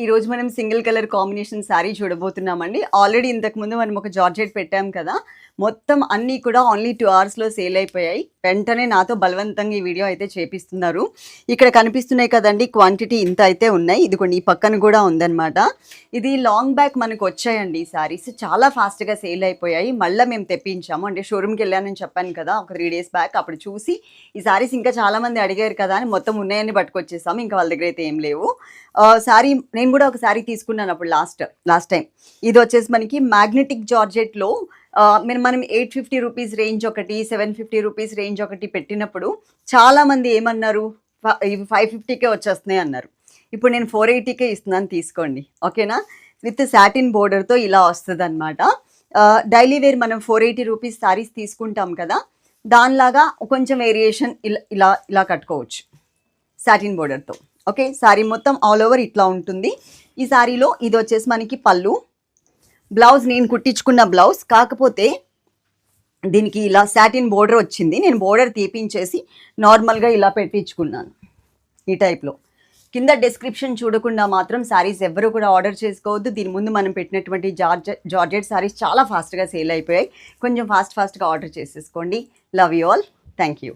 ఈ రోజు మనం సింగిల్ కలర్ కాంబినేషన్ శారీ చూడబోతున్నామండి. ఆల్రెడీ ఇంతకు ముందు మనం ఒక జార్జెట్ పెట్టాం కదా. మొత్తం అన్నీ కూడా ఓన్లీ టూ అవర్స్లో సేల్ అయిపోయాయి. వెంటనే నాతో బలవంతంగా ఈ వీడియో అయితే చేపిస్తున్నారు. ఇక్కడ కనిపిస్తున్నాయి కదండి క్వాంటిటీ ఇంత అయితే ఉన్నాయి. ఇది కొన్ని ఈ పక్కన కూడా ఉందన్నమాట. ఇది లాంగ్ బ్యాక్ మనకు వచ్చాయండి ఈ శారీస్ చాలా ఫాస్ట్గా సేల్ అయిపోయాయి. మళ్ళీ మేము తెప్పించాము. అంటే షోరూమ్కి వెళ్ళానని చెప్పాను కదా ఒక త్రీ డేస్ బ్యాక్ అప్పుడు చూసి ఈ శారీస్ ఇంకా చాలామంది అడిగారు కదా అని మొత్తం ఉన్నాయని పట్టుకొచ్చేసాము. ఇంకా వాళ్ళ దగ్గర అయితే ఏం లేవు. శారీ నేను కూడా ఒక శారీ తీసుకున్నాను అప్పుడు లాస్ట్ లాస్ట్ టైం ఇది వచ్చేసి మనకి మ్యాగ్నెటిక్ జార్జెట్లో మీరు మనం ఎయిట్ ఫిఫ్టీ రూపీస్ రేంజ్ ఒకటి సెవెన్ ఫిఫ్టీ రూపీస్ రేంజ్ ఒకటి పెట్టినప్పుడు చాలామంది ఏమన్నారు? ఇవి ఫైవ్ ఫిఫ్టీకే వచ్చేస్తున్నాయి అన్నారు. ఇప్పుడు నేను ఫోర్ ఎయిటీకే ఇస్తున్నాను తీసుకోండి. ఓకేనా? విత్ సాటిన్ బోర్డర్తో ఇలా వస్తుంది అనమాట డైలీ వేర్ మనం ఫోర్ ఎయిటీ రూపీస్ శారీస్ తీసుకుంటాం కదా దానిలాగా కొంచెం వేరియేషన్ ఇలా ఇలా ఇలా కట్టుకోవచ్చు. సాటిన్ బోర్డర్తో. ఓకే? శారీ మొత్తం ఆల్ ఓవర్ ఇట్లా ఉంటుంది. ఈ శారీలో ఇది వచ్చేసి మనకి పళ్ళు బ్లౌజ్ నేను కుట్టించుకున్న బ్లౌజ్. కాకపోతే దీనికి ఇలా సాటిన్ బోర్డర్ వచ్చింది. నేను బోర్డర్ తీపించేసి నార్మల్గా ఇలా పెట్టించుకున్నాను ఈ టైప్లో. కింద డిస్క్రిప్షన్ చూడకుండా మాత్రం శారీస్ ఎవరు కూడా ఆర్డర్ చేసుకోవద్దు. దీని ముందు మనం పెట్టినటువంటి జార్జ జార్జెట్ శారీస్ చాలా ఫాస్ట్గా సేల్ అయిపోయాయి. కొంచెం ఫాస్ట్ ఫాస్ట్గా ఆర్డర్ చేసేసుకోండి. Love you all thank you